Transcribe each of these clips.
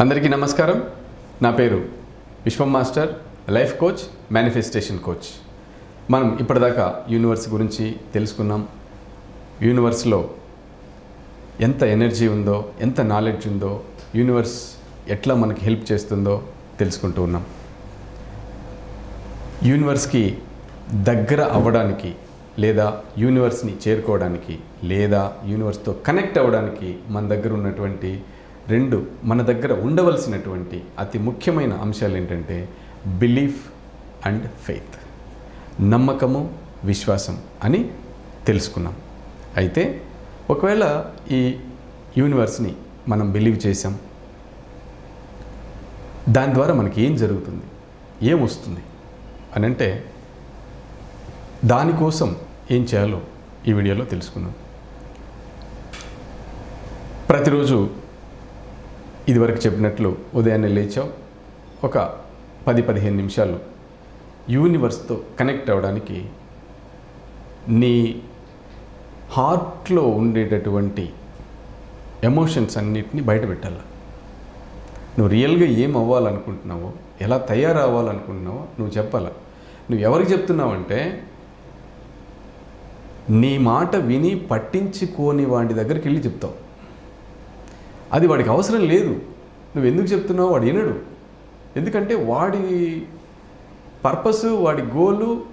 అందరికీ నమస్కారం. నా పేరు Viswam master life coach manifestation coach. మనం ఇప్పటిదాకా యూనివర్స్ గురించి తెలుసుకున్నాం. యూనివర్స్లో ఎంత ఎనర్జీ ఉందో ఎంత నాలెడ్జ్ ఉందో యూనివర్స్ ఎట్లా మనకి హెల్ప్ చేస్తుందో తెలుసుకుంటూ ఉన్నాం. యూనివర్స్కి దగ్గర అవ్వడానికి లేదా యూనివర్స్ని చేరుకోవడానికి లేదా యూనివర్స్తో కనెక్ట్ అవ్వడానికి మన దగ్గర ఉన్నటువంటి రెండు మన దగ్గర ఉండవలసినటువంటి అతి ముఖ్యమైన అంశాలు ఏంటంటే బిలీఫ్ అండ్ ఫెయిత్ నమ్మకము విశ్వాసం అని తెలుసుకున్నాం. అయితే ఒకవేళ ఈ యూనివర్స్ని మనం బిలీవ్ చేసాం దాని ద్వారా మనకి ఏం జరుగుతుంది? ఏం వస్తుంది? అని అంటే దానికోసం ఏం చేయాలో ఈ వీడియోలో తెలుసుకున్నాం. ప్రతిరోజు ఇదివరకు చెప్పినట్లు ఉదయాన్నే లేచాం. ఒక పది పదిహేను నిమిషాలు యూనివర్స్తో కనెక్ట్ అవ్వడానికి నీ హార్ట్లో ఉండేటటువంటి ఎమోషన్స్ అన్నిటిని బయట పెట్టాలి. నువ్వు రియల్గా ఏం అవ్వాలనుకుంటున్నావో ఎలా తయారవ్వాలనుకుంటున్నావో నువ్వు చెప్పాలా. నువ్వు ఎవరికి చెప్తున్నావంటే నీ మాట విని పట్టించుకోని వాడి దగ్గరికి వెళ్ళి చెప్తావు. అది వాడికి అవసరం లేదు. నువ్వు ఎందుకు చెప్తున్నావు? వాడు వినడు. ఎందుకంటే వాడి పర్పస్ వాడి గోలు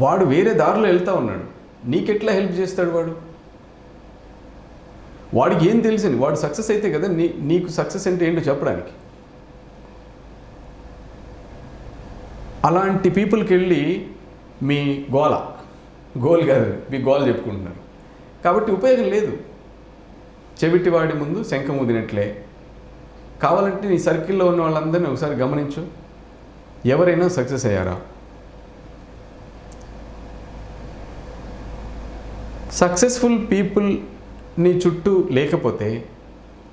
వాడు వేరే దారిలో వెళ్తా ఉన్నాడు. నీకెట్లా హెల్ప్ చేస్తాడు వాడు? వాడికి ఏం తెలుసని వాడు సక్సెస్ అయితే కదా నీ నీకు సక్సెస్ అంటే ఏంటో చెప్పడానికి. అలాంటి పీపుల్కి వెళ్ళి మీ గోల గోల్ కాదు మీ గోల్ చెప్పుకుంటున్నారు. కాబట్టి ఉపయోగం లేదు. చెవిటివాడి ముందు శంఖం ఊదినట్లే. కావాలంటే నీ సర్కిల్లో ఉన్న వాళ్ళందరినీ ఒకసారి గమనించు. ఎవరైనా సక్సెస్ అయ్యారా? సక్సెస్ఫుల్ పీపుల్ నీ చుట్టూ లేకపోతే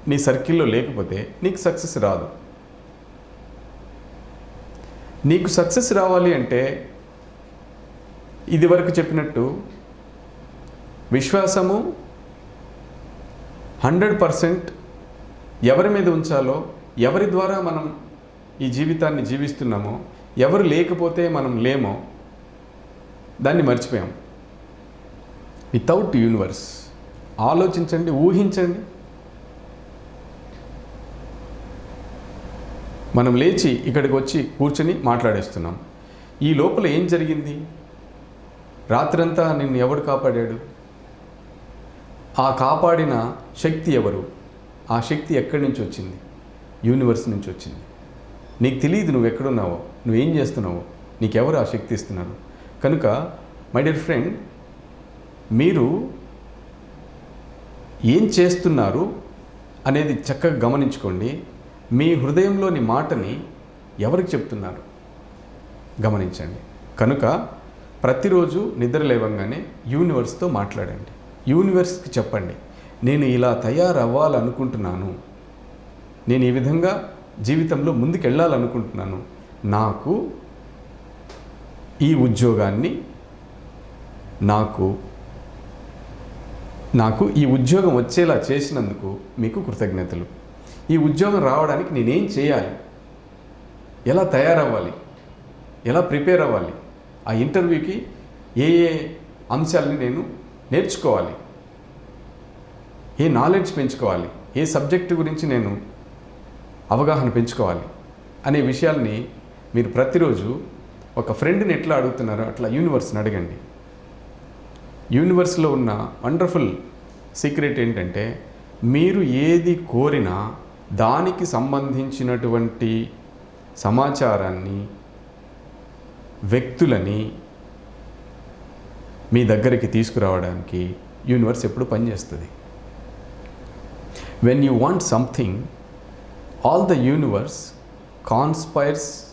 నీ సర్కిల్లో లేకపోతే నీకు సక్సెస్ రాదు. నీకు సక్సెస్ రావాలి అంటే ఇదివరకు చెప్పినట్టు విశ్వాసము హండ్రెడ్ పర్సెంట్ ఎవరి మీద ఉంచాలో ఎవరి ద్వారా మనం ఈ జీవితాన్ని జీవిస్తున్నామో ఎవరు లేకపోతే మనం లేమో దాన్ని మర్చిపోయాం. వితౌట్ యూనివర్స్ ఆలోచించండి ఊహించండి. మనం లేచి ఇక్కడికి వచ్చి కూర్చొని మాట్లాడేస్తున్నాం. ఈ లోపల ఏం జరిగింది? రాత్రంతా నిన్ను ఎవడు కాపాడాడు? ఆ కాపాడిన శక్తి ఎవరు? ఆ శక్తి ఎక్కడి నుంచి వచ్చింది? యూనివర్స్ నుంచి వచ్చింది. నీకు తెలియదు నువ్వు ఎక్కడున్నావో నువ్వేం చేస్తున్నావో నీకెవరు ఆ శక్తి ఇస్తున్నారు? కనుక మై డియర్ ఫ్రెండ్ మీరు ఏం చేస్తున్నారు అనేది చక్కగా గమనించుకోండి. మీ హృదయంలోని మాటని ఎవరికి చెప్తున్నారు? గమనించండి. కనుక ప్రతిరోజు నిద్ర లేవంగానే యూనివర్స్తో మాట్లాడండి. యూనివర్స్కి చెప్పండి. నేను ఇలా తయారవ్వాలనుకుంటున్నాను. నేను ఈ విధంగా జీవితంలో ముందుకెళ్ళాలనుకుంటున్నాను. నాకు ఈ ఉద్యోగాన్ని నాకు నాకు ఈ ఉద్యోగం వచ్చేలా చేసినందుకు మీకు కృతజ్ఞతలు. ఈ ఉద్యోగం రావడానికి నేనేం చేయాలి? ఎలా తయారవ్వాలి? ఎలా ప్రిపేర్ అవ్వాలి ఆ ఇంటర్వ్యూకి ఏ ఏ అంశాలని నేను నేర్చుకోవాలి. ఏ నాలెడ్జ్ పెంచుకోవాలి. ఏ సబ్జెక్టు గురించి నేను అవగాహన పెంచుకోవాలి అనే విషయాల్ని మీరు ప్రతిరోజు ఒక ఫ్రెండ్ని ఎట్లా అడుగుతున్నారో అట్లా యూనివర్స్ని అడగండి. యూనివర్స్లో ఉన్న వండర్ఫుల్ సీక్రెట్ ఏంటంటే మీరు ఏది కోరినా దానికి సంబంధించినటువంటి సమాచారాన్ని వ్యక్తులని మీ దగ్గరికి తీసుకురావడానికి యూనివర్స్ ఎప్పుడు పనిచేస్తుంది? When you want something all the universe conspires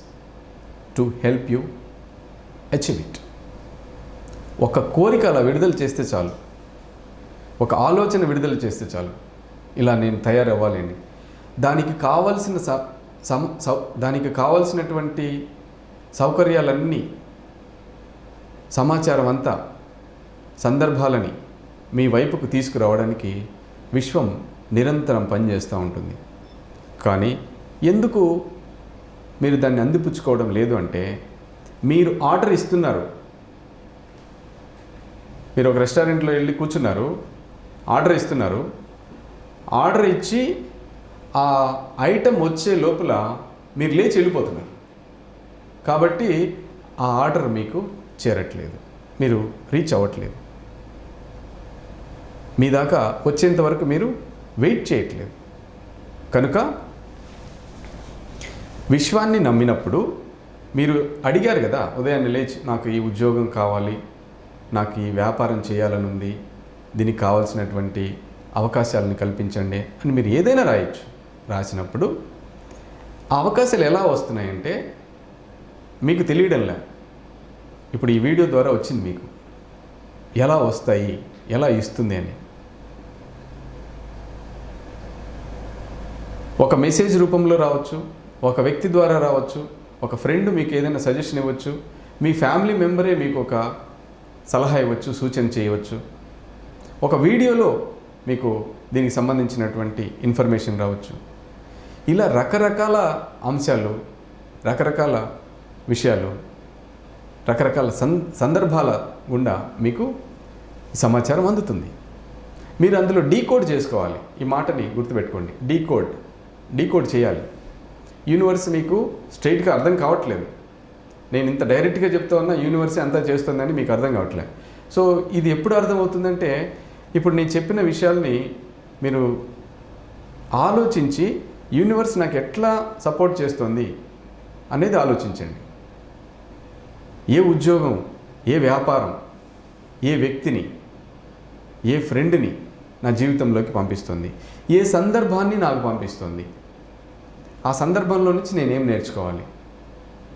to help you achieve it ఒక కోరిక అలా విడుదల చేస్తే చాలు. ఒక ఆలోచన విడుదల చేస్తే చాలు. ఇలా నేను తయారవ్వాలని దానికి కావలసిన స సమ సౌ దానికి కావలసినటువంటి సౌకర్యాలన్నీ సమాచారం అంతా సందర్భాలని మీ వైపుకు తీసుకురావడానికి విశ్వం నిరంతరం పనిచేస్తూ ఉంటుంది. కానీ ఎందుకు మీరు దాన్ని అందిపుచ్చుకోవడం లేదు అంటే మీరు ఆర్డర్ ఇస్తున్నారు. మీరు ఒక రెస్టారెంట్లో వెళ్ళి కూర్చున్నారు ఆర్డర్ ఇస్తున్నారు. ఆర్డర్ ఇచ్చి ఆ ఐటెం వచ్చే లోపల మీరు లేచి వెళ్ళిపోతున్నారు. కాబట్టి ఆ ఆర్డర్ మీకు చేరట్లేదు. మీరు రీచ్ అవ్వట్లేదు. మీ దాకా వచ్చేంత వరకు మీరు వెయిట్ చేయట్లేదు. కనుక విశ్వాన్ని నమ్మినప్పుడు మీరు అడిగారు కదా ఉదయాన్నే లేచి నాకు ఈ ఉద్యోగం కావాలి నాకు ఈ వ్యాపారం చేయాలని ఉంది దీనికి కావాల్సినటువంటి అవకాశాలను కల్పించండి అని మీరు ఏదైనా రాయొచ్చు. రాసినప్పుడు ఆ అవకాశాలు ఎలా వస్తున్నాయంటే మీకు తెలియడంలే ఇప్పుడు ఈ వీడియో ద్వారా వచ్చింది మీకు. ఎలా వస్తాయి ఎలా ఇస్తుంది అని. ఒక మెసేజ్ రూపంలో రావచ్చు ఒక వ్యక్తి ద్వారా రావచ్చు ఒక ఫ్రెండ్ మీకు ఏదైనా సజెషన్ ఇవ్వచ్చు మీ ఫ్యామిలీ మెంబరే మీకు ఒక సలహా ఇవ్వచ్చు సూచన చేయవచ్చు. ఒక వీడియోలో మీకు దీనికి సంబంధించినటువంటి ఇన్ఫర్మేషన్ రావచ్చు. ఇలా రకరకాల అంశాలు రకరకాల విషయాలు రకరకాల సం సందర్భాల గుండా మీకు సమాచారం అందుతుంది. మీరు అందులో డీకోడ్ చేసుకోవాలి. ఈ మాటని గుర్తుపెట్టుకోండి. డీకోడ్. డీకోడ్ చేయాలి. యూనివర్స్ మీకు స్ట్రైట్గా అర్థం కావట్లేదు. నేను ఇంత డైరెక్ట్గా చెప్తా ఉన్నా యూనివర్స్ అంతా చేస్తుందని మీకు అర్థం కావట్లేదు సో ఇది ఎప్పుడు అర్థమవుతుందంటే ఇప్పుడు నేను చెప్పిన విషయాల్ని మీరు ఆలోచించి యూనివర్స్ నాకు ఎట్లా సపోర్ట్ చేస్తుంది అనేది ఆలోచించండి. ఏ ఉద్యోగం ఏ వ్యాపారం ఏ వ్యక్తిని ఏ ఫ్రెండ్ని నా జీవితంలోకి పంపిస్తుంది. ఏ సందర్భాన్ని నాకు పంపిస్తుంది? ఆ సందర్భంలో నుంచి నేనేం నేర్చుకోవాలి?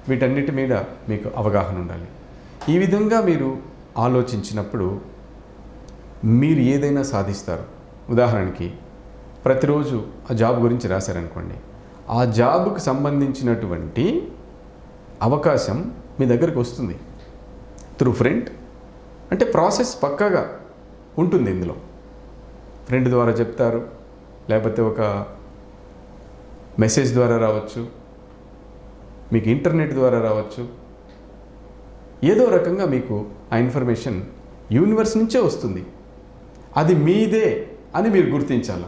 వీటన్నిటి మీద మీకు అవగాహన ఉండాలి. ఈ విధంగా మీరు ఆలోచించినప్పుడు మీరు ఏదైనా సాధిస్తారు. ఉదాహరణకి ప్రతిరోజు ఆ జాబ్ గురించి రాశారనుకోండి. ఆ జాబ్కు సంబంధించినటువంటి అవకాశం మీ దగ్గరికి వస్తుంది. త్రూ ఫ్రెండ్ అంటే ప్రాసెస్ పక్కాగా ఉంటుంది ఇందులో. ఫ్రెండ్ ద్వారా చెప్తారు లేకపోతే ఒక మెసేజ్ ద్వారా రావచ్చు మీకు ఇంటర్నెట్ ద్వారా రావచ్చు. ఏదో రకంగా మీకు ఆ ఇన్ఫర్మేషన్ యూనివర్స్ నుంచే వస్తుంది. అది మీదే అని మీరు గుర్తించాల?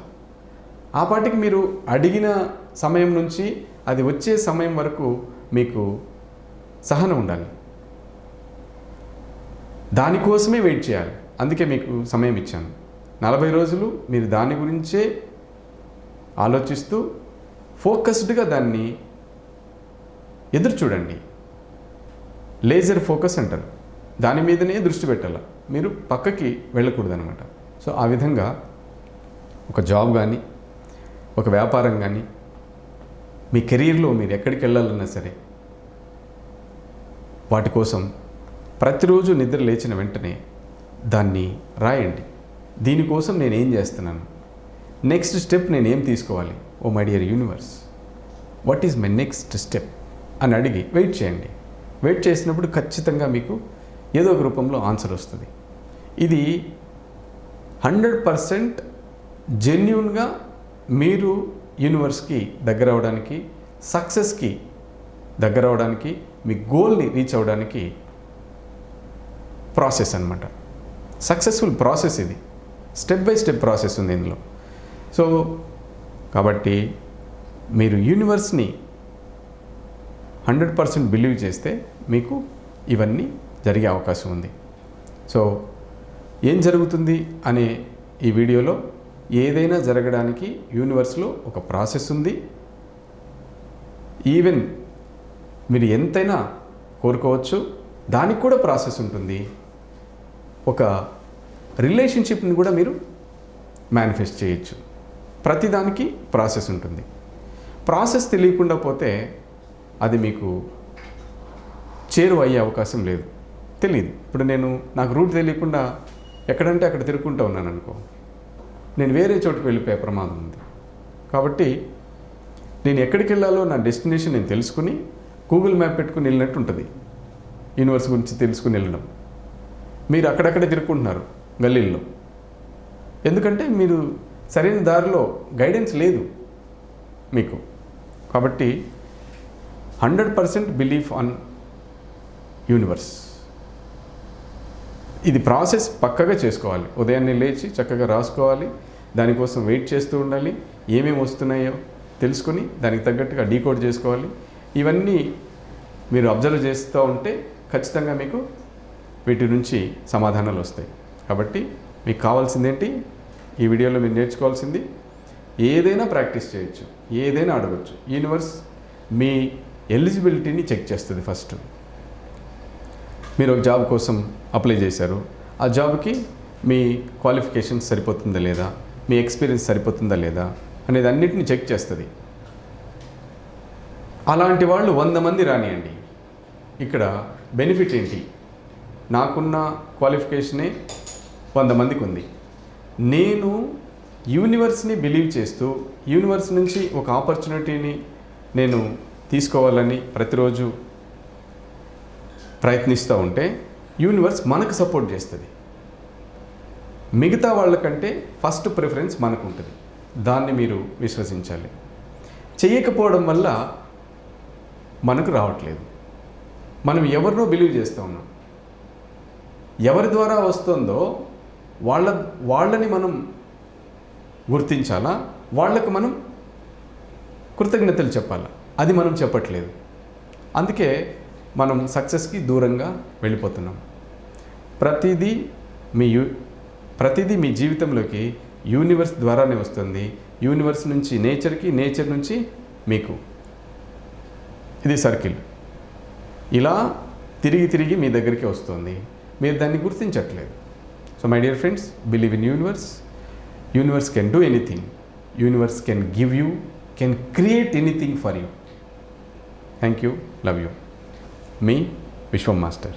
ఆ పాటికి మీరు అడిగిన సమయం నుంచి అది వచ్చే సమయం వరకు మీకు సహనం ఉండాలి. దానికోసమే వెయిట్ చేయాలి. అందుకే మీకు సమయం ఇచ్చాను. నలభై రోజులు మీరు దాని గురించే ఆలోచిస్తూ ఫోకస్డ్గా దాన్ని ఎదురు చూడండి లేజర్ ఫోకస్ అంటారు. దాని మీదనే దృష్టి పెట్టాలి. మీరు పక్కకి వెళ్ళకూడదు అనమాట సో ఆ విధంగా ఒక జాబ్ కానీ ఒక వ్యాపారం కానీ మీ కెరీర్లో మీరు ఎక్కడికి వెళ్ళాలన్నా సరే వాటి కోసం ప్రతిరోజు నిద్ర లేచిన వెంటనే దాన్ని రాయండి. దీనికోసం నేను ఏం చేస్తున్నాను? నెక్స్ట్ స్టెప్ నేను ఏం తీసుకోవాలి? O my dear universe what is my next step అని అడిగి వెయిట్ చేయండి. వెయిట్ చేసినప్పుడు ఖచ్చితంగా మీకు ఏదో ఒక రూపంలో ఆన్సర్ వస్తుంది. ఇది హండ్రెడ్ పర్సెంట్ జెన్యున్గా మీరు యూనివర్స్కి దగ్గర అవడానికి సక్సెస్కి దగ్గర అవడానికి మీ గోల్ని రీచ్ అవ్వడానికి ప్రాసెస్ అనమాట సక్సెస్ఫుల్ ప్రాసెస్ ఇది. స్టెప్ బై స్టెప్ ప్రాసెస్ ఉంది ఇందులో. సో కాబట్టి మీరు యూనివర్స్ని హండ్రెడ్ పర్సెంట్ బిలీవ్ చేస్తే మీకు ఇవన్నీ జరిగే అవకాశం ఉంది. సో ఏం జరుగుతుంది అనే ఈ వీడియోలో ఏదైనా జరగడానికి యూనివర్స్లో ఒక ప్రాసెస్ ఉంది. ఈవెన్ మీరు ఎంతైనా కోరుకోవచ్చు దానికి కూడా ప్రాసెస్ ఉంటుంది. ఒక రిలేషన్షిప్ని కూడా మీరు మేనిఫెస్ట్ చేయొచ్చు. ప్రతిదానికి ప్రాసెస్ ఉంటుంది. ప్రాసెస్ తెలియకుండా పోతే అది మీకు చేరువ అయ్యే అవకాశం లేదు. తెలియదు ఇప్పుడు నేను నాకు రూట్ తెలియకుండా ఎక్కడంటే అక్కడ తిరుగుకుంటూ ఉన్నాను అనుకో నేను వేరే చోటుకు వెళ్ళిపోయే ప్రమాదం ఉంది. కాబట్టి నేను ఎక్కడికి వెళ్ళాలో నా డెస్టినేషన్ నేను తెలుసుకుని గూగుల్ మ్యాప్ పెట్టుకుని వెళ్ళినట్టు ఉంటుంది. యూనివర్స్ గురించి తెలుసుకుని వెళ్ళడం. మీరు అక్కడక్కడే తిరుగుకుంటున్నారు గల్లీల్లో. ఎందుకంటే మీరు సరైన దారిలో గైడెన్స్ లేదు మీకు. కాబట్టి hundred percent belief on universe. ఇది ప్రాసెస్ పక్కగా చేసుకోవాలి. ఉదయాన్నే లేచి చక్కగా రాసుకోవాలి. దానికోసం వెయిట్ చేస్తూ ఉండాలి. ఏమేమి వస్తున్నాయో తెలుసుకొని దానికి తగ్గట్టుగా డీకోడ్ చేసుకోవాలి. ఇవన్నీ మీరు అబ్జర్వ్ చేస్తూ ఉంటే ఖచ్చితంగా మీకు వీటి నుంచి సమాధానాలు వస్తాయి. కాబట్టి మీకు కావాల్సింది ఏంటి ఈ వీడియోలో మీరు నేర్చుకోవాల్సింది ఏదైనా ప్రాక్టీస్ చేయొచ్చు ఏదైనా అడగచ్చు. యూనివర్స్ మీ ఎలిజిబిలిటీని చెక్ చేస్తుంది ఫస్ట్. మీరు ఒక జాబ్ కోసం అప్లై చేశారు. ఆ జాబ్కి మీ క్వాలిఫికేషన్ సరిపోతుందా లేదా? మీ ఎక్స్పీరియన్స్ సరిపోతుందా లేదా? అనేది అన్నిటిని చెక్ చేస్తుంది. అలాంటి వాళ్ళు వంద మంది రానియండి. ఇక్కడ బెనిఫిట్ ఏంటి? నాకున్న క్వాలిఫికేషనే కొంతమందికి ఉంది నేను యూనివర్స్ని బిలీవ్ చేస్తూ యూనివర్స్ నుంచి ఒక ఆపర్చునిటీని నేను తీసుకోవాలని ప్రతిరోజు ప్రయత్నిస్తూ ఉంటే యూనివర్స్ మనకు సపోర్ట్ చేస్తుంది. మిగతా వాళ్ళకంటే ఫస్ట్ ప్రిఫరెన్స్ మనకు ఉంటుంది దాన్ని మీరు విశ్వసించాలి. చేయకపోవడం వల్ల మనకు రావట్లేదు. మనం ఎవరినో బిలీవ్ చేస్తూ ఉన్నాం. ఎవరి ద్వారా వస్తుందో వాళ్ళ వాళ్ళని మనం గుర్తించాలా? వాళ్ళకు మనం కృతజ్ఞతలు చెప్పాలా? అది మనం చెప్పట్లేదు. అందుకే మనం సక్సెస్కి దూరంగా వెళ్ళిపోతున్నాం. ప్రతిదీ మీ యూ ప్రతిదీ మీ జీవితంలోకి యూనివర్స్ ద్వారానే వస్తుంది. యూనివర్స్ నుంచి నేచర్కి నేచర్ నుంచి మీకు. ఇది సర్కిల్. ఇలా తిరిగి తిరిగి మీ దగ్గరికి వస్తుంది. మీరు దాన్ని గుర్తించట్లేదు. So my dear friends, believe in universe. Universe can do anything. Universe can give you, can create anything for you. Thank you. Love you. Me, Vishwam Master.